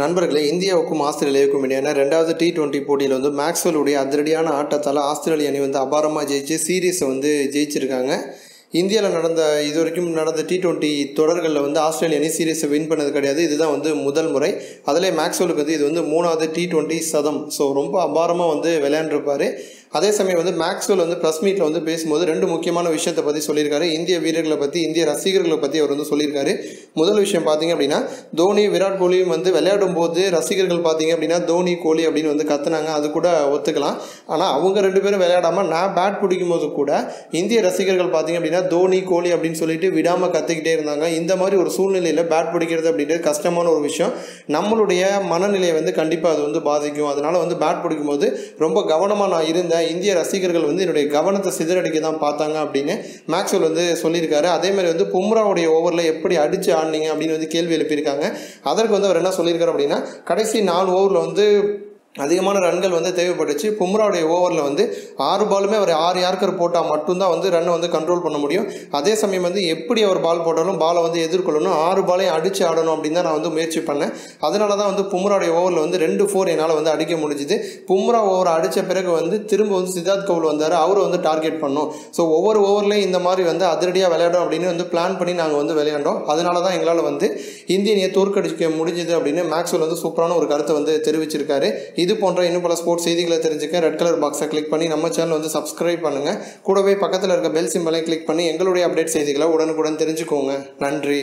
நண்பர்களே இந்தியாவுக்கும் ஆஸ்திரேலியாவுக்கும் இடையான ரெண்டாவது டி டுவெண்ட்டி போட்டியில் வந்து மேக்ஸ்வெலுடைய அதிரடியான ஆட்டத்தால் ஆஸ்திரேலிய அணி வந்து அபாரமாக ஜெயிச்சு சீரீஸை வந்து ஜெயிச்சிருக்காங்க. இந்தியாவில் நடந்த இது வரைக்கும் நடந்த டி டுவெண்ட்டி தொடர்களில் வந்து ஆஸ்திரேலிய அணி சீரீஸை வின் பண்ணது கிடையாது. இதுதான் வந்து முதல் முறை. அதிலே மேக்ஸ்வெலுக்கு வந்து இது வந்து மூணாவது டி டுவெண்ட்டி சதம். ஸோ ரொம்ப அபாரமாக வந்து விளையாண்டுருப்பார். அதே சமயம் வந்து மேக்ஸ்வெல் வந்து ப்ரெஸ் மீட்டில் வந்து பேசும்போது ரெண்டு முக்கியமான விஷயத்தை பற்றி சொல்லியிருக்காரு. இந்திய வீரர்களை பற்றி இந்திய ரசிகர்களை பற்றி அவர் வந்து சொல்லியிருக்காரு. முதல் விஷயம் பார்த்தீங்க அப்படின்னா தோனி விராட் கோலியும் வந்து விளையாடும் போது ரசிகர்கள் பார்த்தீங்க அப்படின்னா தோனி கோலி அப்படின்னு வந்து கத்துனாங்க. அது கூட ஒத்துக்கலாம். ஆனால் அவங்க ரெண்டு பேரும் விளையாடாமல் நான் பேட் பிடிக்கும் போது கூட இந்திய ரசிகர்கள் பார்த்தீங்க அப்படின்னா தோனி கோலி அப்படின்னு சொல்லிட்டு விடாமல் கற்றுக்கிட்டே இருந்தாங்க. இந்த மாதிரி ஒரு சூழ்நிலையில் பேட் பிடிக்கிறது அப்படின்றது கஷ்டமான ஒரு விஷயம். நம்மளுடைய மனநிலையை வந்து கண்டிப்பாக அது வந்து பாதிக்கும். அதனால் வந்து பேட் பிடிக்கும்போது ரொம்ப கவனமாக நான் இருந்தேன். இந்திய ரசிகர்கள் வந்து என்னுடைய கவனத்தை சிதறடிக்க தான் பார்த்தாங்க அப்படின்னு மேக்ஸ்வெல் வந்து சொல்லியிருக்காரு. அதே மாதிரி வந்து பும்ராவுடைய ஓவரில் எப்படி அடித்து ஆடினீங்க அப்படின்னு வந்து கேள்வி எழுப்பியிருக்காங்க. அதற்கு வந்து அவர் என்ன சொல்லியிருக்காரு அப்படின்னா கடைசி நாலு ஓவரில் வந்து அதிகமான ரன்கள் வந்து தேவைப்பட்டுச்சு. பும்ராவுடைய ஓவரில் வந்து ஆறு பாலுமே அவர் ஆறு யார்க்கர் போட்டால் மட்டும்தான் வந்து ரன்னை வந்து கண்ட்ரோல் பண்ண முடியும். அதே சமயம் வந்து எப்படி அவர் பால் போட்டாலும் பாலை வந்து எதிர்கொள்ளணும். ஆறு பாலையும் அடித்து ஆடணும் அப்படின்னு தான் நான் வந்து முயற்சி பண்ணேன். அதனால தான் வந்து பும்ராவுடைய ஓவரில் வந்து ரெண்டு ஃபோர் என்னால் வந்து அடிக்க முடிஞ்சுது. பும்ரா ஓவர் அடித்த பிறகு வந்து திரும்ப வந்து சித்தார்த் கவுல் வந்தார். அவரை வந்து டார்கெட் பண்ணோம். ஸோ ஒவ்வொரு ஓவர்லேயும் இந்த மாதிரி வந்து அதிரடியாக விளையாடும் அப்படின்னு வந்து பிளான் பண்ணி நாங்கள் வந்து விளையாண்டோம். அதனால தான் எங்களால் வந்து இந்திய தோற்கடிக்க முடிஞ்சுது அப்படின்னு மேக்ஸ்வெல் வந்து சூப்பரான ஒரு கருத்தை வந்து தெரிவிச்சிருக்காரு. இது போன்ற இன்னும் பல ஸ்போர்ட்ஸ் செய்திகளை தெரிஞ்சுக்க ரெட் கலர் பாக்ஸை கிளிக் பண்ணி நம்ம சேனல் வந்து சப்ஸ்கிரைப் பண்ணுங்கள் கூடவே பக்கத்தில் இருக்க பெல் சிம்பலையும் கிளிக் பண்ணி எங்களுடைய அப்டேட் செய்திகளை உடனுக்குடன் தெரிஞ்சுக்கோங்க. நன்றி.